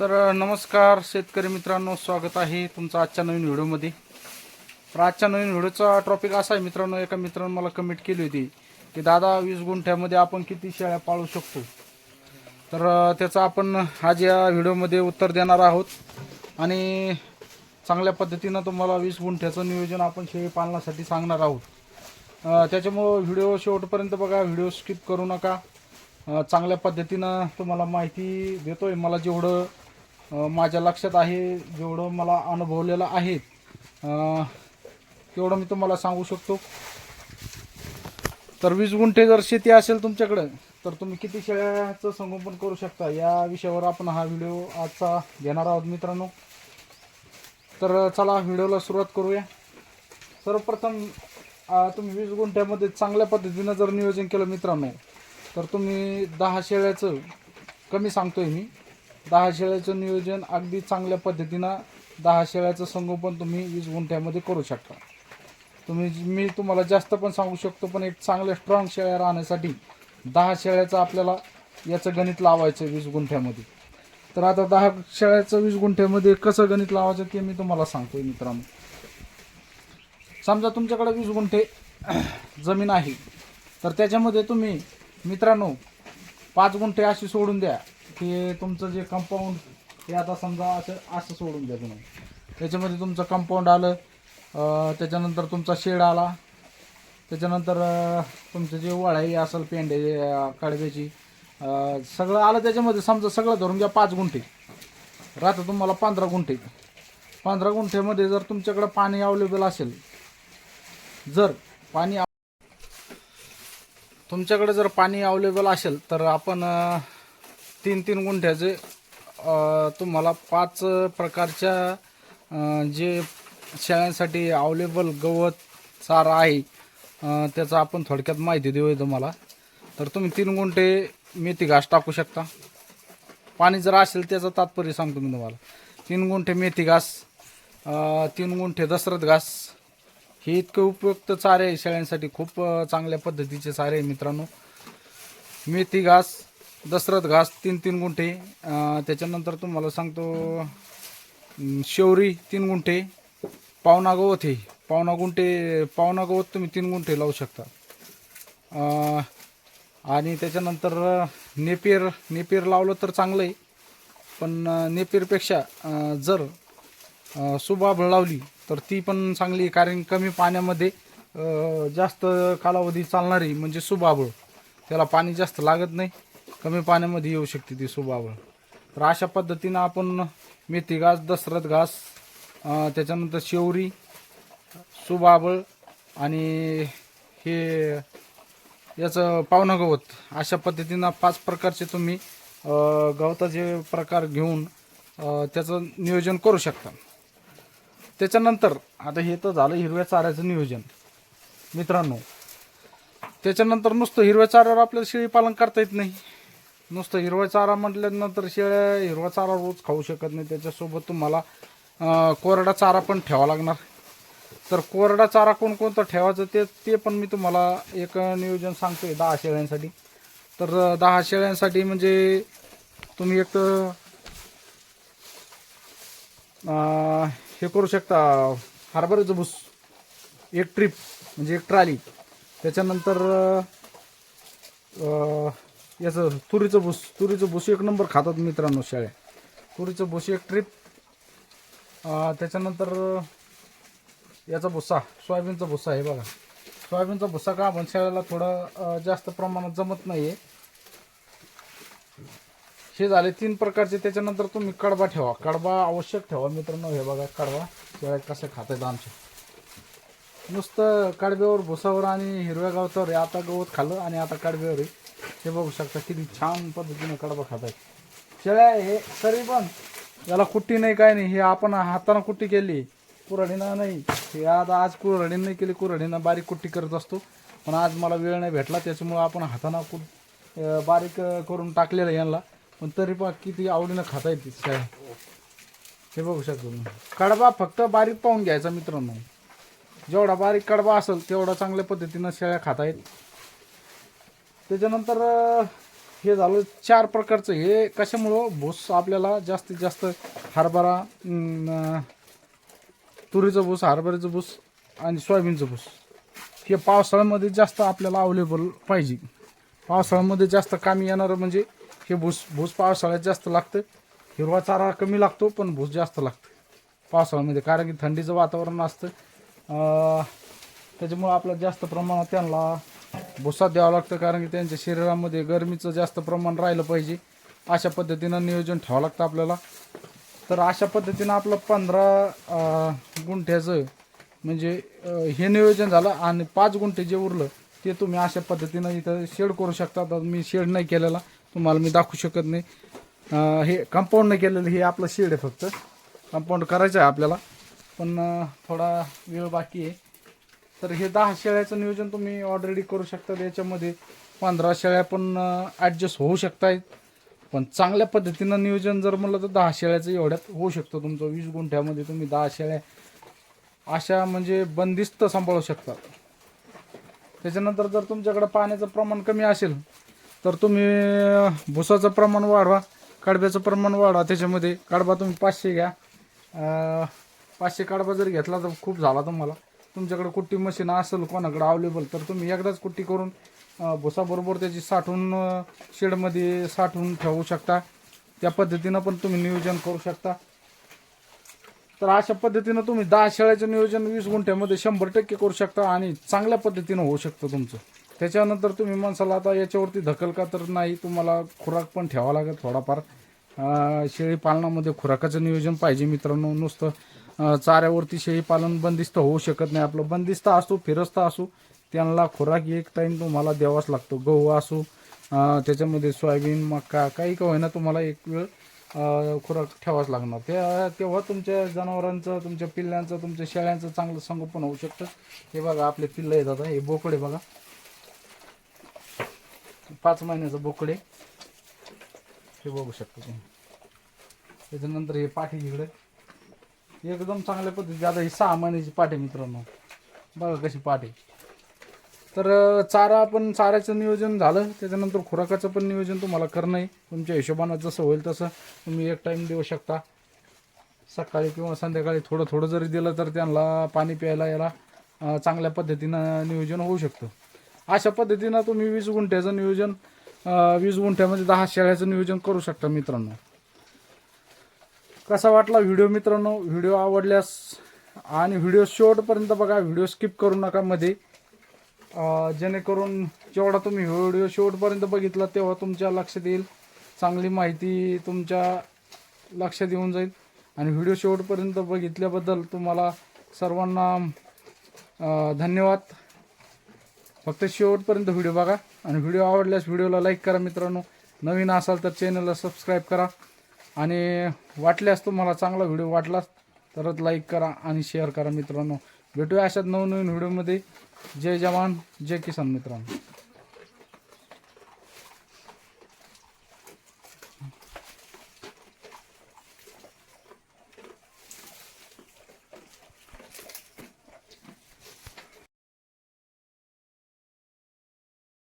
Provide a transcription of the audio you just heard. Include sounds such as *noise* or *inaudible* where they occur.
तर नमस्कार शेतकरी मित्रांनो स्वागत आहे तुमचा आजच्या नवीन व्हिडिओमध्ये. तर आजच्या नवीन व्हिडिओचा टॉपिक असा आहे मित्रांनो एका मित्रानं मला कमेंट केली होती की दादा वीस गुंठ्यामध्ये आपण किती शेळ्या पाळू शकतो? तर त्याचं आपण आज या व्हिडिओमध्ये उत्तर देणार आहोत. आणि चांगल्या पद्धतीनं तुम्हाला वीस गुंठ्याचं नियोजन आपण शेळी पालनासाठी सांगणार आहोत. त्याच्यामुळं व्हिडिओ शेवटपर्यंत बघा व्हिडिओ स्किप करू नका. चांगल्या पद्धतीनं तुम्हाला माहिती देतोय. मला जेवढं माझ्या लक्षात आहे जेवढं मला अनुभवलेलं आहे तेवढं मी तुम्हाला सांगू शकतो. तर वीस गुंठे जर शेती असेल तुमच्याकडं तर तुम्ही किती शेळ्याचं संगोपन करू शकता? या विषयावर आपण हा व्हिडिओ आजचा घेणार आहोत मित्रांनो. तर चला व्हिडिओला सुरुवात करूया. सर्वप्रथम तुम्ही वीस गुंठ्यामध्ये चांगल्या पद्धतीनं जर नियोजन केलं मित्रांनो तर तुम्ही दहा शेळ्याचं कमी सांगतोय मी. दहा शेळ्याचं नियोजन अगदी चांगल्या पद्धतीनं दहा शेळ्याचं संगोपन तुम्ही वीस गुंठ्यामध्ये करू शकता. तुम्ही मी तुम्हाला जास्त पण सांगू शकतो पण एक चांगल्या स्ट्रॉंग शेळ्या राहण्यासाठी दहा शेळ्याचं आपल्याला याचं गणित लावायचं वीस गुंठ्यामध्ये. तर आता दहा शेळ्याचं वीस गुंठ्यामध्ये कसं गणित लावायचं ते मी तुम्हाला सांगतोय मित्रांनो. समजा तुमच्याकडे वीस गुंठे *clears throat* जमीन आहे तर त्याच्यामध्ये तुम्ही मित्रांनो पाच गुंठे अशी सोडून द्या. की तुमचं जे कंपाऊंड हे आता समजा असं असं सोडून द्या तुम्ही. त्याच्यामध्ये तुमचं कंपाऊंड आलं त्याच्यानंतर तुमचा शेड आला त्याच्यानंतर तुमचं जे वळाई असेल पेंडे कडव्याची सगळं आलं त्याच्यामध्ये. समजा सगळं धरून घ्या पाच गुंठे. राहतं तुम्हाला पंधरा गुंठे. पंधरा गुंठेमध्ये जर तुमच्याकडं पाणी अवेलेबल असेल जर पाणी तुमच्याकडे जर पाणी अवेलेबल असेल तर आपण तीन तीन गुंठ्याचे तुम्हाला पाच प्रकारच्या जे शेळ्यांसाठी अवेलेबल गवत चारा आहे त्याचा आपण थोडक्यात माहिती देऊ तुम्हाला. तर तुम्ही तीन गुंठे मेथी घास टाकू शकता. पाणी जर असेल त्याचं तात्पर्य सांगतो मी तुम्हाला. तीन गुंठे मेथी घास तीन गुंठे दसरथ घास हे इतकं उपयुक्त चारे आहे शेळ्यांसाठी. खूप चांगल्या पद्धतीचे चारे आहे मित्रांनो. मेथी घास दसरथ घास तीन तीन गुंठे त्याच्यानंतर तुम्हाला सांगतो शेवरी तीन गुंठे पावना गवत हे पावना गुंठे पावना गवत तुम्ही तीन गुंठे लावू शकता. आणि त्याच्यानंतर नेपेर नेपेर लावलं तर चांगलं आहे पण नेपेरपेक्षा जर सुबाब लावली तर ती पण चांगली आहे. कारण कमी पाण्यामध्ये जास्त कालावधी चालणारी म्हणजे सुबाबळ त्याला पाणी जास्त लागत नाही. कमी पाण्यामध्ये येऊ शकते ती सुबावळ. तर अशा पद्धतीनं आपण मेथी घास दसरथ घास त्याच्यानंतर शेवरी सुबाबळ आणि हे याचं पावनं गवत अशा पद्धतीनं पाच प्रकारचे तुम्ही गवताचे प्रकार घेऊन त्याचं नियोजन करू शकता. त्याच्यानंतर आता हे तर झालं हिरव्या चाऱ्याचं नियोजन. मित्रांनो त्याच्यानंतर नुसतं हिरव्या चाऱ्यावर आपल्याला शेळी पालन करता येत नाही. नुसतं हिरवा चारा म्हटल्यानंतर शेळ्या हिरवा चारा रोज खाऊ शकत नाही. त्याच्यासोबत तुम्हाला कोरडा चारा पण ठेवा लागणार. तर कोरडा चारा कोणकोणता ठेवायचं ते ते पण मी तुम्हाला एक नियोजन सांगतोय दहा शेळ्यांसाठी. तर दहा शेळ्यांसाठी म्हणजे तुम्ही एक हे करू शकता हरभऱ्याचं भूस. एक ट्रिप म्हणजे एक ट्राली. त्याच्यानंतर याचं तुरीचं भूस तुरीचं भूस एक नंबर खातात मित्रांनो शाळे. तुरीचं भूस एक ट्रिप त्याच्यानंतर याचा भुस्सा सोयाबीनचा भुस्सा आहे बघा. सोयाबीनचा भुस्सा का आपण शाळेला थोडं जास्त प्रमाणात जमत नाही आहे हे झाले तीन प्रकारचे त्याच्यानंतर तुम्ही कडबा ठेवा. कडबा आवश्यक ठेवा मित्रांनो. हे बघा कडबा शेळ्या कसं खात आहेत आमचे. नुसतं कडब्यावर भुसावर आणि हिरव्या गवतावर आता गवत खाल्लं आणि आता कडब्यावर आहे. हे बघू शकता किती छान पद्धतीने कडबा खात आहेत शेळ्या हे तरी पण याला कुट्टी नाही काय नाही. हे आपण हातानं कुट्टी केली कुऱ्हाडीनं नाही. हे आता आज कुऱ्हाडीनं नाही केली कुऱ्हाडीनं बारीक कुट्टी करत असतो. पण आज मला वेळ नाही भेटला त्याच्यामुळं आपण हातानं कुट बारीक करून टाकलेलं यांना. पण तरी पण किती आवडीनं खाता येते शेळ्या. हे बघू शकतो कडबा फक्त बारीक पाहून घ्यायचा मित्रांनो. जेवढा बारीक कडबा असेल तेवढा चांगल्या पद्धतीनं शेळ्या खाता येत त्याच्यानंतर हे झालं चार प्रकारचं. हे कशामुळं? भूस आपल्याला जास्तीत जास्त हरभरा तुरीचं भूस हरभऱ्याचं भूस आणि सोयाबीनचं भूस. हे पावसाळ्यामध्ये जास्त आपल्याला अवेलेबल पाहिजे. पावसाळ्यामध्ये जास्त कामी येणारं म्हणजे हे भूस भूस पावसाळ्यात जास्त लागतं. हिरवा चारा कमी लागतो पण भूस जास्त लागतं. पावसाळ्यामध्ये कारण की थंडीचं वातावरण असतं. त्याच्यामुळं आपल्याला जास्त प्रमाणात त्यांना भुसा द्यावं लागतं कारण की त्यांच्या शरीरामध्ये गरमीचं जास्त प्रमाण राहिलं पाहिजे. अशा पद्धतीनं नियोजन ठेवावं लागतं आपल्याला. तर अशा पद्धतीनं आपलं पंधरा गुंठ्याचं म्हणजे हे नियोजन झालं आणि पाच गुंठे जे उरलं ते तुम्ही अशा पद्धतीनं इथं शेड करू शकता. मी शेड नाही केलेला तुम्हाला मी दाखवू शकत नाही. हे कंपाऊंड नाही केलेलं हे आपलं शेड आहे फक्त. कंपाऊंड करायचं आहे आपल्याला. पण थोडा वेळ बाकी आहे. तर हे दहा शेळ्याचं नियोजन तुम्ही ऑलरेडी करू शकता याच्यामध्ये पंधरा शेळ्या पण ॲडजस्ट होऊ शकतायत. पण चांगल्या पद्धतीनं नियोजन जर म्हणलं तर दहा शेळ्याचं एवढ्यात होऊ शकतं तुमचं. वीस गुंठ्यामध्ये तुम्ही दहा शेळ्या अशा म्हणजे बंदिस्त सांभाळू शकता त्याच्यानंतर जर तुमच्याकडं पाण्याचं प्रमाण कमी असेल तर तुम्ही भुसाचं प्रमाण वाढवा कडब्याचं प्रमाण वाढवा. त्याच्यामध्ये कडबा तुम्ही पाचशे घ्या. पाचशे कडबा जर घेतला तर खूप झाला तुम्हाला. तुमच्याकडे कुट्टी मशीन असेल कोणाकडे अवेलेबल तर तुम्ही एकदाच कुट्टी करून भुसाबरोबर त्याची साठवून शेडमध्ये साठवून ठेवू शकता. त्या पद्धतीनं पण तुम्ही नियोजन करू शकता. तर अशा पद्धतीनं तुम्ही दहा शेळ्याचं नियोजन वीस गुंठ्यामध्ये शंभर टक्के करू शकता आणि चांगल्या पद्धतीनं होऊ शकतं तुमचं. त्याच्यानंतर तुम्ही माणसाला आता याच्यावरती धकल का तर नाही तुम्हाला खुराक पण ठेवावा लागेल थोडाफार. शेळी पालनामध्ये खुराकाचं नियोजन पाहिजे मित्रांनो नुसतं चाऱ्यावरती शेळी पालन बंदिस्त होऊ शकत नाही. आपलं बंदिस्त असो फिरस्ता असो त्यांना खुराक एक टाईम तुम्हाला द्यावाच लागतो. गहू असो त्याच्यामध्ये सोयाबीन मका काही का होईना तुम्हाला एक वेळ खुराक ठेवाच लागणार. त्या तेव्हा तुमच्या जनावरांचं तुमच्या पिल्ल्यांचं तुमच्या शेळ्यांचं चांगलं संगोपन होऊ शकतं. हे बघा आपले पिल्लं येतात आता. हे बोकडे बघा. पाच महिन्याचं बोकडे हे बघू शकता तुम्ही. त्याच्यानंतर हे पाठी इकडे. एकदम चांगल्या पद्धतीची. आता ही सहा महिन्याची पाठी मित्रांनो. बघा कशी पाठी तर चारा पण चाऱ्याचं नियोजन झालं. त्याच्यानंतर खुराकाचं पण नियोजन तुम्हाला करणं आहे. तुमच्या हिशोबानं जसं होईल तसं तुम्ही एक टाईम देऊ शकता. सकाळी किंवा संध्याकाळी थोडं थोडं जरी दिलं तर त्यांना पाणी प्यायला याला चांगल्या पद्धतीनं नियोजन होऊ शकतं. अशा पद्धतीनं तुम्ही वीस गुंठ्याचं नियोजन वीस गुंठ्यामध्ये दहा शेळ्याचं नियोजन करू शकता मित्रांनो. कसा वाटला व्हिडिओ मित्रांनो? व्हिडिओ आवडल्यास आणि व्हिडिओ शेवटपर्यंत बघा व्हिडिओ स्किप करू नका मध्ये. जेणेकरून जेवढा तुम्ही व्हिडिओ शेवटपर्यंत बघितला तेव्हा तुमच्या लक्षात येईल. चांगली माहिती तुमच्या लक्षात येऊन जाईल. आणि व्हिडिओ शेवटपर्यंत बघितल्याबद्दल तुम्हाला सर्वांना धन्यवाद. फक्त शेवटपर्यंत व्हिडिओ बघा. आणि व्हिडिओ आवडल्यास व्हिडिओला लाईक करा मित्रांनो. नवीन असाल तर चॅनलला सबस्क्राईब करा. आणि वाटल्यास तुम्हाला चांगला व्हिडिओ वाटलास तरच लाईक करा आणि शेअर करा मित्रांनो. भेटूया अशाच नवनवीन व्हिडिओमध्ये. जय जवान जय किसान मित्रांनो.